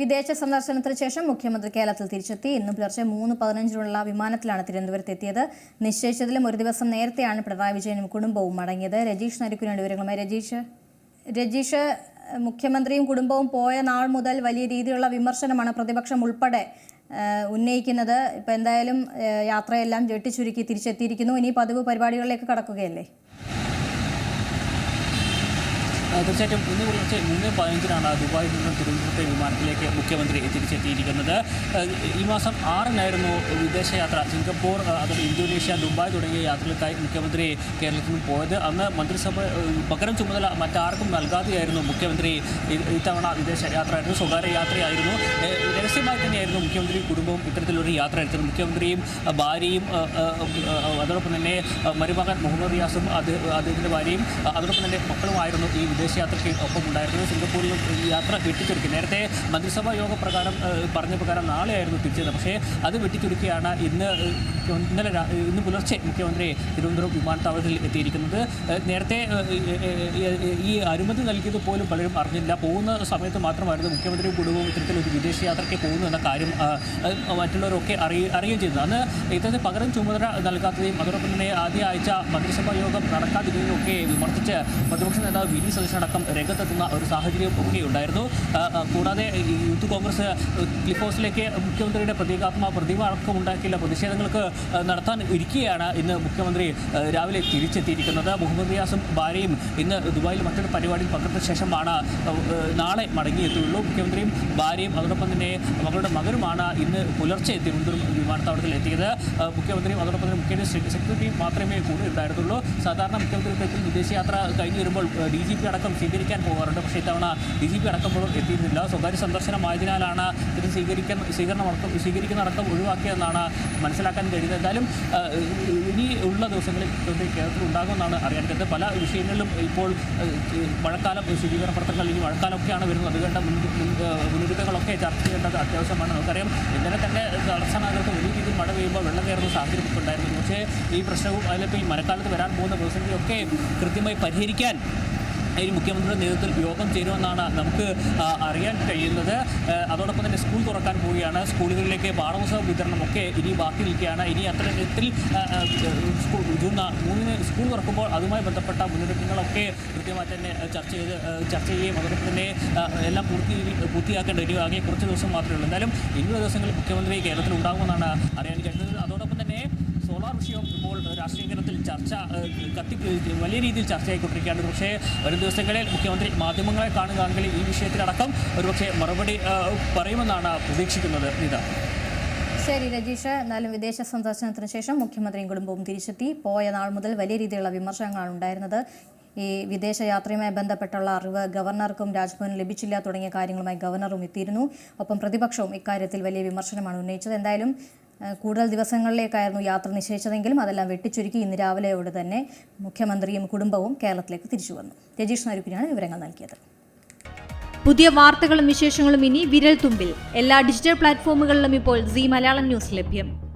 വിദേശ സന്ദർശനത്തിന് ശേഷം മുഖ്യമന്ത്രി കേരളത്തിൽ തിരിച്ചെത്തി. ഇന്ന് പുലർച്ചെ മൂന്ന് പതിനഞ്ചിനുള്ള വിമാനത്തിലാണ് തിരുവനന്തപുരത്ത് എത്തിയത്. നിശ്ചയിച്ചതിലും ഒരു ദിവസം നേരത്തെയാണ് പിണറായി വിജയനും കുടുംബവും മടങ്ങിയത്. രജീഷ് നരിക്കുനുണ്ട് വിവരങ്ങളുമായി. രജീഷ് രജീഷ് മുഖ്യമന്ത്രിയും കുടുംബവും പോയ നാൾ മുതൽ വലിയ രീതിയിലുള്ള വിമർശനമാണ് പ്രതിപക്ഷം ഉൾപ്പെടെ ഉന്നയിക്കുന്നത്. ഇപ്പം എന്തായാലും യാത്രയെല്ലാം ജെട്ടിച്ചുരുക്കി തിരിച്ചെത്തിയിരിക്കുന്നു. ഇനി പതിവ് പരിപാടികളിലേക്ക് കടക്കുകയല്ലേ? തീർച്ചയായിട്ടും ഇന്ന് പുലർച്ചെ മൂന്ന് പതിനഞ്ചിനാണ് ദുബായിൽ നിന്നും തിരുവനന്തപുരത്തെ വിമാനത്തിലേക്ക് മുഖ്യമന്ത്രി തിരിച്ചെത്തിയിരിക്കുന്നത്. ഈ മാസം ആറിനായിരുന്നു വിദേശയാത്ര സിംഗപ്പൂർ അതുപോലെ ഇന്തോനേഷ്യ ദുബായ് തുടങ്ങിയ യാത്രകൾക്കായി മുഖ്യമന്ത്രി കേരളത്തിൽ നിന്ന് പോയത്. അന്ന് മന്ത്രിസഭ പകരം ചുമതല മറ്റാർക്കും നൽകാതെയായിരുന്നു മുഖ്യമന്ത്രി ഇത്തവണ വിദേശ യാത്രയായിരുന്നു സ്വകാര്യ യാത്രയായിരുന്നു. രഹസ്യമായി തന്നെയായിരുന്നു മുഖ്യമന്ത്രി കുടുംബവും ഇത്തരത്തിലൊരു യാത്ര എടുത്തത്. മുഖ്യമന്ത്രിയും ഭാര്യയും അതോടൊപ്പം തന്നെ മരുമകൻ മുഹമ്മദ് റിയാസും അദ്ദേഹത്തിന്റെ ഭാര്യയും അതോടൊപ്പം തന്നെ മക്കളുമായിരുന്നു ഈ വിദേശയാത്രയ്ക്ക് ഒപ്പം സിംഗപ്പൂരിലും യാത്ര വെട്ടിച്ചുരുക്കി നേരത്തെ മന്ത്രിസഭാ യോഗ പ്രകാരം പറഞ്ഞ പ്രകാരം നാളെയായിരുന്നു തിരിച്ചത്. പക്ഷേ അത് വെട്ടിച്ചുരുക്കിയാണ് ഇന്ന് ഇന്നലെ ഇന്ന് പുലർച്ചെ മുഖ്യമന്ത്രി തിരുവനന്തപുരം വിമാനത്താവളത്തിൽ എത്തിയിരിക്കുന്നത്. നേരത്തെ ഈ- അനുമതി നൽകിയത് പോലും പലരും അറിഞ്ഞില്ല. പോകുന്ന സമയത്ത് മാത്രമായിരുന്നു മുഖ്യമന്ത്രിയും കുടുംബവും ഇത്തരത്തിലൊരു വിദേശ യാത്രയ്ക്ക് പോകുന്നു എന്ന കാര്യം മറ്റുള്ളവരൊക്കെ അറിയ അറിയുകയും ചെയ്തത് അന്ന് ഇത്തരത്തിൽ പകരം ചുമതല നൽകാത്തതും അതോടൊപ്പം തന്നെ ആദ്യ ആഴ്ച മന്ത്രിസഭാ യോഗം നടക്കാതിരുന്നതിനൊക്കെ വിമർശിച്ച് പ്രതിപക്ഷ നേതാവ് വി ഡി സതീശനടക്കം രംഗത്തെത്തുന്ന ഒരു സാഹചര്യം ഒക്കെ ഉണ്ടായിരുന്നു കൂടാതെ യൂത്ത് കോൺഗ്രസ് ക്ലിഫ് ഹൗസിലേക്ക് മുഖ്യമന്ത്രിയുടെ പ്രതീകാത്മക പ്രതിമ അടക്കം ഉണ്ടാക്കിയുള്ള പ്രതിഷേധങ്ങൾക്ക് നടത്താൻ ഇരിക്കുകയാണ് ഇന്ന് മുഖ്യമന്ത്രി രാവിലെ തിരിച്ചെത്തിയിരിക്കുന്നത്. മുഹമ്മദ് റിയാസും ഭാര്യയും ഇന്ന് ദുബായിൽ മറ്റൊരു പരിപാടിയിൽ പങ്കെടുത്ത ശേഷമാണ് നാളെ മടങ്ങിയെത്തുകയുള്ളൂ. മുഖ്യമന്ത്രിയും ഭാര്യയും അതോടൊപ്പം തന്നെ മകളുടെ മകനുമാണ് ഇന്ന് പുലർച്ചെ തിരുവനന്തപുരം വിമാനത്താവളത്തിൽ എത്തിയത്. മുഖ്യമന്ത്രിയും അതോടൊപ്പം തന്നെ മുഖ്യമന്ത്രി സെക്രട്ടറിയും മാത്രമേ കൂടെ ഉണ്ടായിരുന്നുള്ളൂ. സാധാരണ മുഖ്യമന്ത്രി വിദേശയാത്ര കഴിഞ്ഞ് വരുമ്പോൾ ഡി ജി പി അടക്കം സ്വീകരിക്കാൻ പോകാറുണ്ട്. പക്ഷേ ഇത്തവണ ഡി ജി പി അടക്കം പോലും എത്തിയിരുന്നില്ല. സ്വകാര്യ സന്ദർശനമായതിനാലാണ് ഇത് സ്വീകരിക്കാൻ സ്വീകരണം അടക്കം സ്വീകരിക്കുന്ന അടക്കം ഒഴിവാക്കിയതെന്നാണ് മനസ്സിലാക്കാൻ കഴിയുന്നത്. എന്തായാലും ഇനി ഉള്ള ദിവസങ്ങളിൽ കേരളത്തിൽ ഉണ്ടാകുമെന്നാണ് അറിയാൻ കഴിയുന്നത്. പല വിഷയങ്ങളിലും ഇപ്പോൾ മഴക്കാലം ശുചീകരണ പ്രവർത്തനങ്ങൾ ഇനി മഴക്കാലമൊക്കെയാണ് വരുന്നത്. അതുകൊണ്ട് മുൻകരുതലുകളൊക്കെ ചർച്ച ചെയ്യേണ്ടത് അത്യാവശ്യമാണ്. നമുക്കറിയാം ഇന്നലെ തന്നെ തലസ്ഥാനത്ത് വലിയ രീതിയിൽ മഴ പെയ്യുമ്പോൾ വെള്ളം കയറുന്ന സാഹചര്യം ഉണ്ടായിരുന്നു. പക്ഷേ ഈ പ്രശ്നവും അതിലിപ്പോൾ ഈ മഴക്കാലത്ത് വരാൻ പോകുന്ന പ്രതിസന്ധിയൊക്കെ കൃത്യമായി പരിഹരിക്കാൻ ഈ മുഖ്യമന്ത്രിയുടെ നേതൃത്വത്തിൽ യോഗം ചേരുമെന്നാണ് നമുക്ക് അറിയാൻ കഴിയുന്നത്. അതോടൊപ്പം തന്നെ സ്കൂൾ തുറക്കാൻ പോവുകയാണ്. സ്കൂളുകളിലേക്ക് പാഠപുസ്തക വിതരണമൊക്കെ ഇനി ബാക്കി നിൽക്കുകയാണ്. ഇനി അത്തരത്തിൽ ജൂൺ മൂന്നിന് സ്കൂൾ തുറക്കുമ്പോൾ അതുമായി ബന്ധപ്പെട്ട മുന്നൊരുക്കങ്ങളൊക്കെ കൃത്യമായി തന്നെ ചർച്ച ചെയ്ത് ചർച്ച ചെയ്യുകയും അതോടൊപ്പം തന്നെ എല്ലാം പൂർത്തി പൂർത്തിയാക്കേണ്ട ഒരു ആകെ കുറച്ച് ദിവസം മാത്രമേ ഉള്ളൂ. എന്തായാലും ഇനിയുള്ള ദിവസങ്ങളിൽ മുഖ്യമന്ത്രി കേരളത്തിൽ ഉണ്ടാകുമെന്നാണ് അറിയാൻ കഴിയുന്നത്. അതോടൊപ്പം തന്നെ സോളാർ വിഷയം ഇപ്പോൾ രാഷ്ട്രീയ കേരളത്തിൽ ചർച്ച കത്തി വലിയ രീതിയിൽ ചർച്ചയായിക്കൊണ്ടിരിക്കുകയാണ്. പക്ഷേ വരും ദിവസങ്ങളിൽ മുഖ്യമന്ത്രി മാധ്യമങ്ങളെ കാണുകയാണെങ്കിൽ ഈ വിഷയത്തിലടക്കം ഒരുപക്ഷെ മറുപടി പറയുമെന്നാണ് പ്രതീക്ഷിക്കുന്നത്. ഇതാ. ശരി രജീഷ്. എന്നാലും വിദേശ സന്ദർശനത്തിന് ശേഷം മുഖ്യമന്ത്രിയും കുടുംബവും തിരിച്ചെത്തി. പോയ നാൾ മുതൽ വലിയ രീതിയിലുള്ള വിമർശനങ്ങളാണ് ഉണ്ടായിരുന്നത്. ഈ വിദേശയാത്രയുമായി ബന്ധപ്പെട്ടുള്ള അറിവ് ഗവർണർക്കും രാജ്ഭവനും ലഭിച്ചില്ല തുടങ്ങിയ കാര്യങ്ങളുമായി ഗവർണറും എത്തിയിരുന്നു. ഒപ്പം പ്രതിപക്ഷവും ഇക്കാര്യത്തിൽ വലിയ വിമർശനമാണ് ഉന്നയിച്ചത്. എന്തായാലും കൂടുതൽ ദിവസങ്ങളിലേക്കായിരുന്നു യാത്ര നിശ്ചയിച്ചതെങ്കിലും അതെല്ലാം വെട്ടിച്ചുരുക്കി ഇന്ന് രാവിലെയോടെ തന്നെ മുഖ്യമന്ത്രിയും കുടുംബവും കേരളത്തിലേക്ക് തിരിച്ചു വന്നു. രജീഷ് നരുക്കിനാണ് വിവരങ്ങൾ നൽകിയത്. പുതിയ വാർത്തകളും വിശേഷങ്ങളും ഇനി വിരൽ തുമ്പിൽ എല്ലാ ഡിജിറ്റൽ പ്ലാറ്റ്ഫോമുകളിലും ഇപ്പോൾ സി മലയാളം ന്യൂസ് ലഭ്യം.